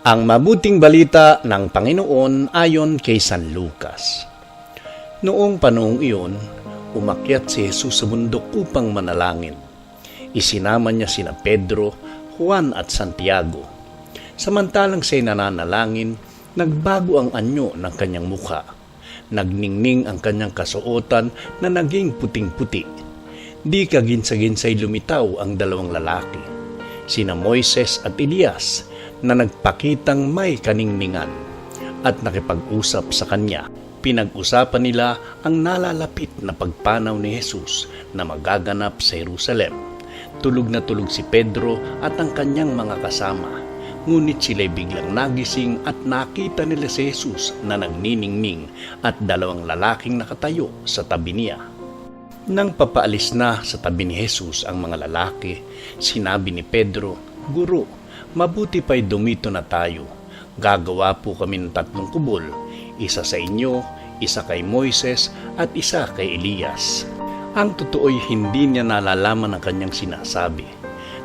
Ang mabuting balita ng Panginoon ayon kay San Lucas. Noong panoong iyon, umakyat si Jesus sa bundok upang manalangin. Isinama niya sina Pedro, Juan at Santiago. Samantalang siya'y nananalangin, nagbago ang anyo ng kanyang mukha. Nagningning ang kanyang kasuotan na naging puting-puti. Di kaginsa-ginsay lumitaw ang dalawang lalaki, sina Moises at Elias, na nagpakitang may kaningningan at nakipag-usap sa kanya. Pinag-usapan nila ang nalalapit na pagpanaw ni Jesus na magaganap sa Jerusalem. Tulog na tulog si Pedro at ang kanyang mga kasama. Ngunit sila'y biglang nagising at nakita nila si Jesus na nagniningning at dalawang lalaking nakatayo sa tabi niya. Nang papaalis na sa tabi ni Jesus ang mga lalaki, sinabi ni Pedro, Guro, mabuti pa'y dumito na tayo. Gagawa po kami ng tatlong kubol, isa sa inyo, isa kay Moises at isa kay Elias. Ang totoo'y hindi niya nalalaman ang kanyang sinasabi.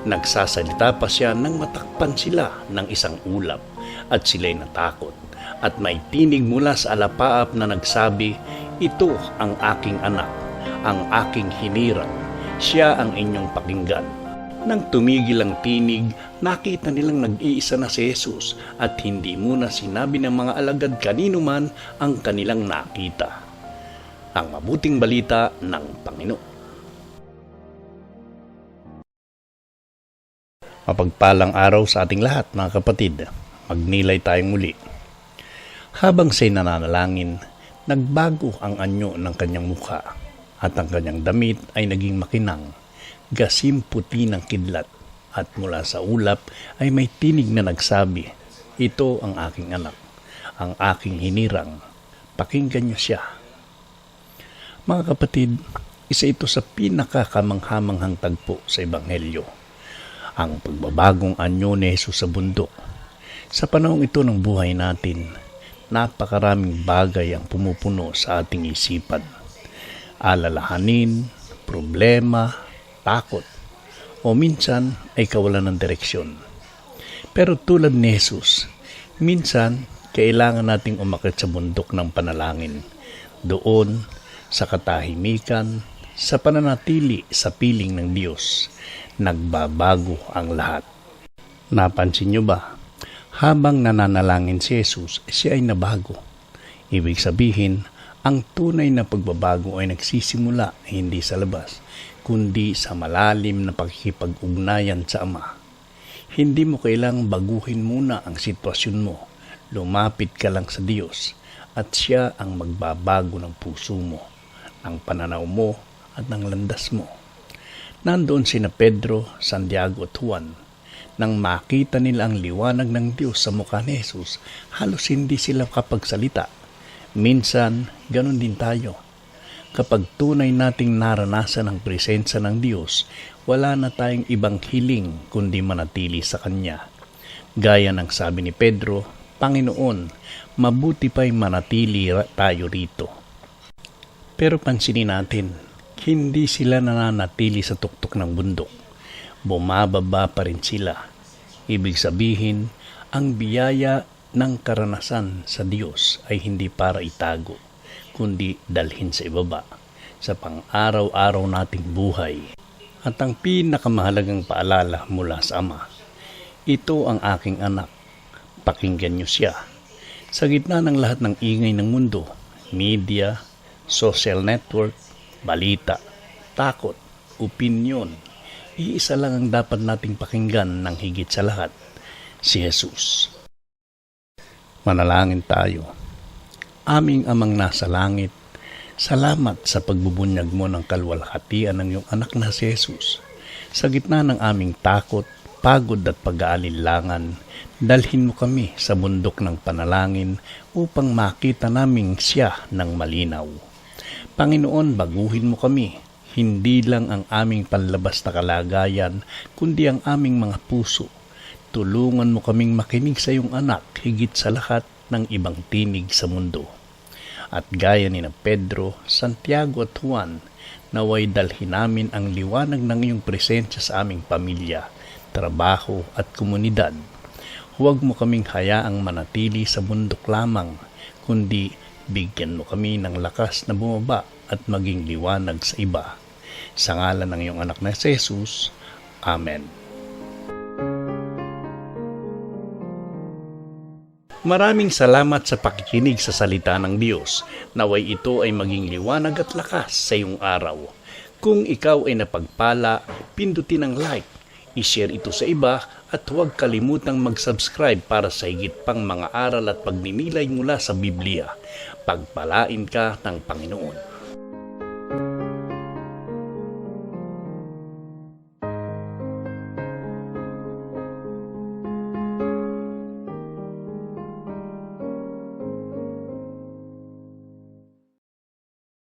Nagsasalita pa siya nang matakpan sila ng isang ulap at sila'y natakot. At may tinig mula sa alapaap na nagsabi, Ito ang aking anak, ang aking hinirang, siya ang inyong pakinggan. Nang tumigil ang tinig, nakita nilang nag-iisa na si Jesus at hindi muna sinabi ng mga alagad kanino man ang kanilang nakita. Ang mabuting balita ng Panginoon. Mapagpalang araw sa ating lahat mga kapatid. Magnilay tayong muli. Habang siya'y nananalangin, nagbago ang anyo ng kanyang mukha at ang kanyang damit ay naging makinang gasim puti ng kidlat at mula sa ulap ay may tinig na nagsabi, Ito ang aking anak, ang aking hinirang, pakinggan niyo siya. Mga kapatid, isa ito sa pinakakamanghamanghang tagpo sa Ebanghelyo, ang pagbabagong anyo ni Jesus sa bundok. Sa panahong ito ng buhay natin, napakaraming bagay ang pumupuno sa ating isipan. Alalahanin, problema, takot, o minsan ay kawalan ng direksyon. Pero tulad ni Jesus, minsan kailangan nating umakit sa bundok ng panalangin. Doon, sa katahimikan, sa pananatili sa piling ng Diyos, nagbabago ang lahat. Napansin niyo ba? Habang nananalangin si Jesus, siya ay nabago. Ibig sabihin, ang tunay na pagbabago ay nagsisimula hindi sa labas, kundi sa malalim na pakikipag-ugnayan sa Ama. Hindi mo kailangang baguhin muna ang sitwasyon mo. Lumapit ka lang sa Diyos at siya ang magbabago ng puso mo, ng pananaw mo at ng landas mo. Nandoon sina Pedro, Santiago at Juan. Nang makita nila ang liwanag ng Diyos sa mukha ni Jesus, halos hindi sila kapagsalita. Minsan, ganun din tayo kapag tunay nating naranasan ang presensya ng Diyos, wala na tayong ibang hiling kundi manatili sa Kanya. Gaya ng sabi ni Pedro, Panginoon, mabuti pa'y manatili tayo rito. Pero pansinin natin, hindi sila nananatili sa tuktok ng bundok. Bumababa pa rin sila. Ibig sabihin, ang biyaya ng karanasan sa Diyos ay hindi para itago, kundi dalhin sa ibaba, sa pang-araw-araw nating buhay. At ang pinakamahalagang paalala mula sa Ama, ito ang aking anak, pakinggan niyo siya. Sa gitna ng lahat ng ingay ng mundo, media, social network, balita, takot, opinyon, iisa lang ang dapat nating pakinggan ng higit sa lahat, si Jesus. Manalangin tayo. Aming amang nasa langit, salamat sa pagbubunyag mo ng kalwalhatian ng iyong anak na si Jesus. Sa gitna ng aming takot, pagod at pag-aalilangan, dalhin mo kami sa bundok ng panalangin upang makita naming siya ng malinaw. Panginoon, baguhin mo kami, hindi lang ang aming panlabas na kalagayan, kundi ang aming mga puso. Tulungan mo kaming makinig sa iyong anak higit sa lahat ng ibang tinig sa mundo. At gaya ni na Pedro, Santiago at Juan, naway dalhin namin ang liwanag ng iyong presensya sa aming pamilya, trabaho at komunidad. huwag mo kaming hayaang manatili sa bundok lamang, kundi bigyan mo kami ng lakas na bumaba at maging liwanag sa iba. Sa ngalan ng iyong anak na si Jesus, Amen. Maraming salamat sa pakikinig sa salita ng Diyos. Naway ito ay maging liwanag at lakas sa iyong araw. Kung ikaw ay napagpala, pindutin ang like, ishare ito sa iba at huwag kalimutang mag-subscribe para sa higit pang mga aral at pagninilay mula sa Biblia. Pagpalain ka ng Panginoon.